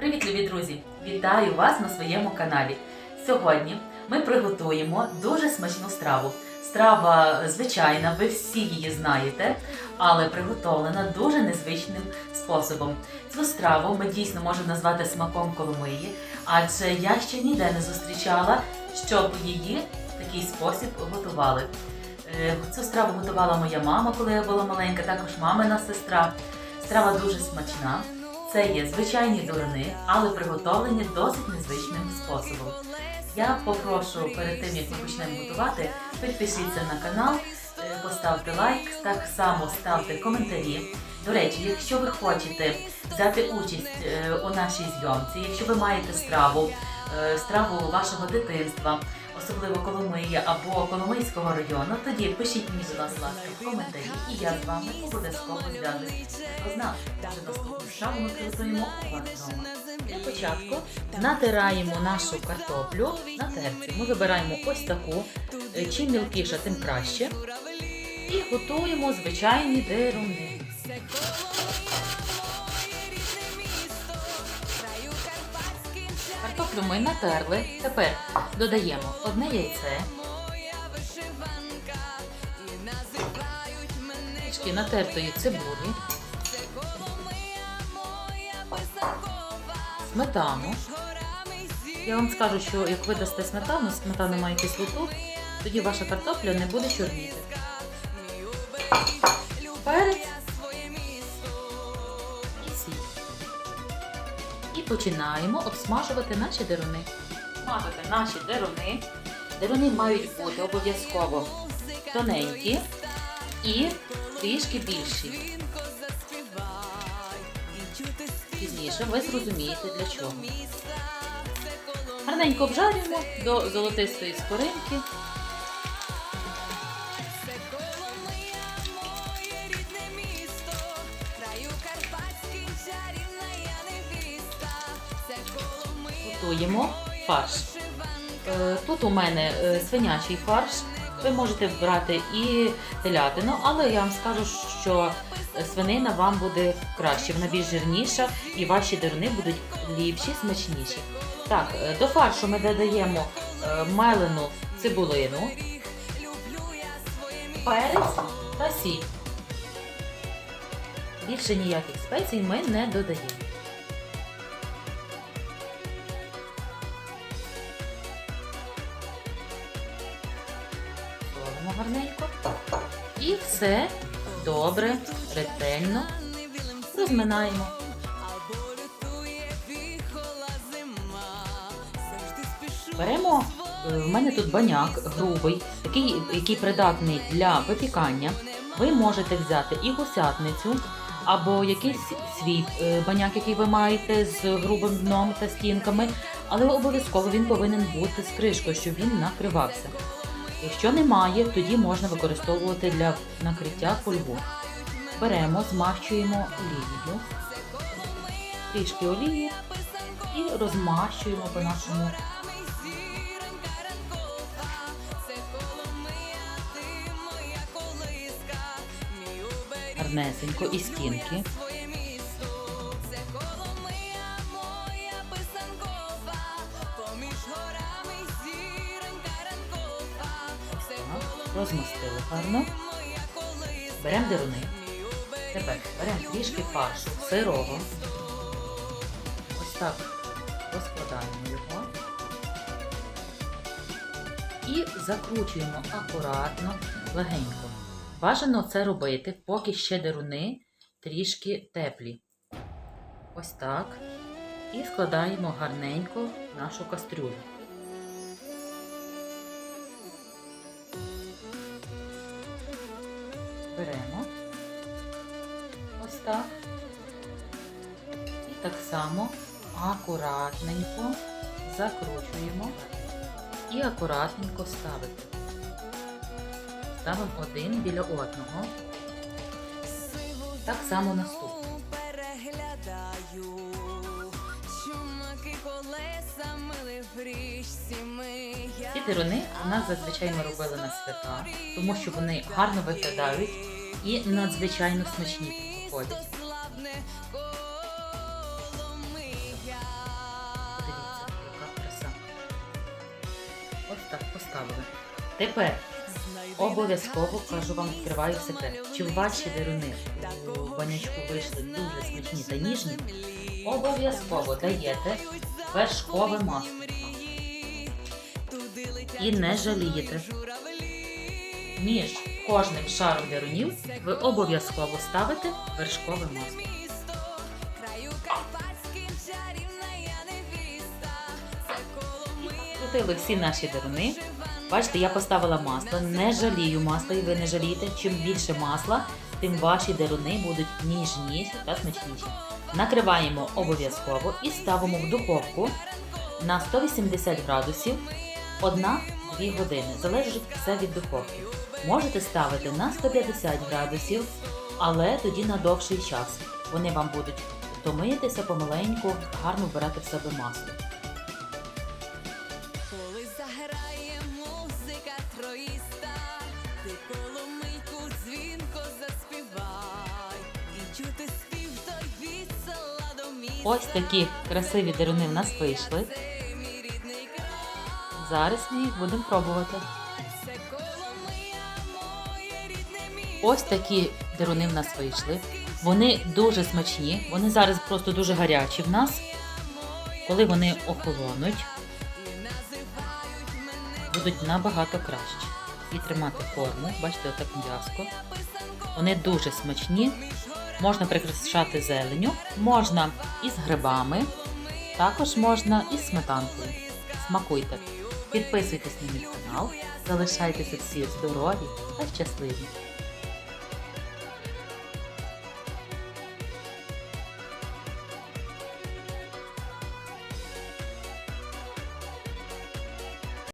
Привіт, любі друзі! Вітаю вас на своєму каналі. Сьогодні ми приготуємо дуже смачну страву. Страва звичайна, ви всі її знаєте, але приготовлена дуже незвичним способом. Цю страву ми дійсно можемо назвати смаком Коломиї, адже я ще ніде не зустрічала, щоб її в такий спосіб готували. Е, Цю страву готувала моя мама, коли я була маленька, також мамина сестра. Страва дуже смачна. Це є звичайні дурини, але приготовлені досить незвичним способом. Я попрошу перед тим, як ми почнемо готувати, підпишіться на канал, е, поставте лайк, так само ставте коментарі. До речі, якщо ви хочете взяти участь е, у нашій зйомці, якщо ви маєте страву, е, страву вашого дитинства, особливо Коломиї або Коломийського району, тоді пишіть мені, будь ласка, в коментарі, і я з вами обов'язково зв'яжусь. Хто знав, що наступну страву ми приготуємо. Для початку натираємо нашу картоплю на терці. Ми вибираємо ось таку. Е, Чим мілкіша, тим краще. І готуємо звичайні деруни. Картоплю ми натерли. Тепер додаємо одне яйце. Трішки натертої цибулі. Сметану. Я вам скажу, що як ви дасте сметану, сметана має кислоту, тоді ваша картопля не буде чорніти. Перець починаємо обсмажувати наші деруни. Смажити наші деруни. Деруни мають бути обов'язково тоненькі і трішки більші. Пізніше ви зрозумієте для чого. Гарненько обжарюємо до золотистої скоринки. Готуємо фарш. Е, Тут у мене е, свинячий фарш. Ви можете брати і телятину, але я вам скажу, що свинина вам буде краще, вона більш жирніша і ваші деруни будуть ліпші, смачніші. Так, е, до фаршу ми додаємо мелену цибулину, перець та сіль. Більше ніяких спецій ми не додаємо. Солимо. І все добре, ретельно розминаємо. Беремо, е, в мене тут баняк грубий, такий, який придатний для випікання. Ви можете взяти і гусятницю, або якийсь свій е, баняк, який ви маєте з грубим дном та стінками, але обов'язково він повинен бути з кришкою, щоб він накривався. Якщо немає, тоді можна використовувати для накриття фольгу. Беремо, змащуємо олією, трішки олії і розмащуємо по нашому гарнесенько і стінки. Розмастили гарно. Беремо деруни. Тепер беремо трішки фаршу сирого. Ось так розкладаємо його. І закручуємо акуратно, легенько. Бажано це робити, поки ще деруни трішки теплі. Ось так. І складаємо гарненько нашу кастрюлю. Так. І так само акуратненько закручуємо і акуратненько ставити. Ставимо один біля одного. Так само ми. Ці деруни у нас зазвичай ми робили на свята, тому що вони гарно виглядають і надзвичайно смачні місто славне Коломия. Ось так поставили. Тепер обов'язково кажу вам, відкриваю секрет. Чи в ваші вируни у банячку вийшли дуже смачні та ніжні? Обов'язково даєте вершкове масло. І не жалієте. Ніж кожним шаром дерунів ви обов'язково ставите вершкове масло. Крутили всі наші деруни. Бачите, я поставила масло, не жалію масла, і ви не жалієте. Чим більше масла, тим ваші деруни будуть ніжніші та смачніші. Накриваємо обов'язково і ставимо в духовку на 180 градусів 1-2 години. Залежить все від духовки. Можете ставити на 150 градусів, але тоді на довший час. Вони вам будуть томитися помаленьку, гарно вбирати в себе масло. Коли заграє музика троїста, ти коломийку дзвінко заспівай, і чути спів той села до міста. Ось такі красиві деруни в нас вийшли. Зараз ми їх будемо пробувати. Ось такі деруни в нас вийшли. Вони дуже смачні, вони зараз просто дуже гарячі в нас. Коли вони охолонуть, будуть набагато краще. І тримати форму, бачите, отак м'язко. Вони дуже смачні. Можна прикрашати зеленю, можна із грибами, також можна із сметанкою. Смакуйте. Підписуйтесь на мій канал, залишайтеся всі здорові та щасливі.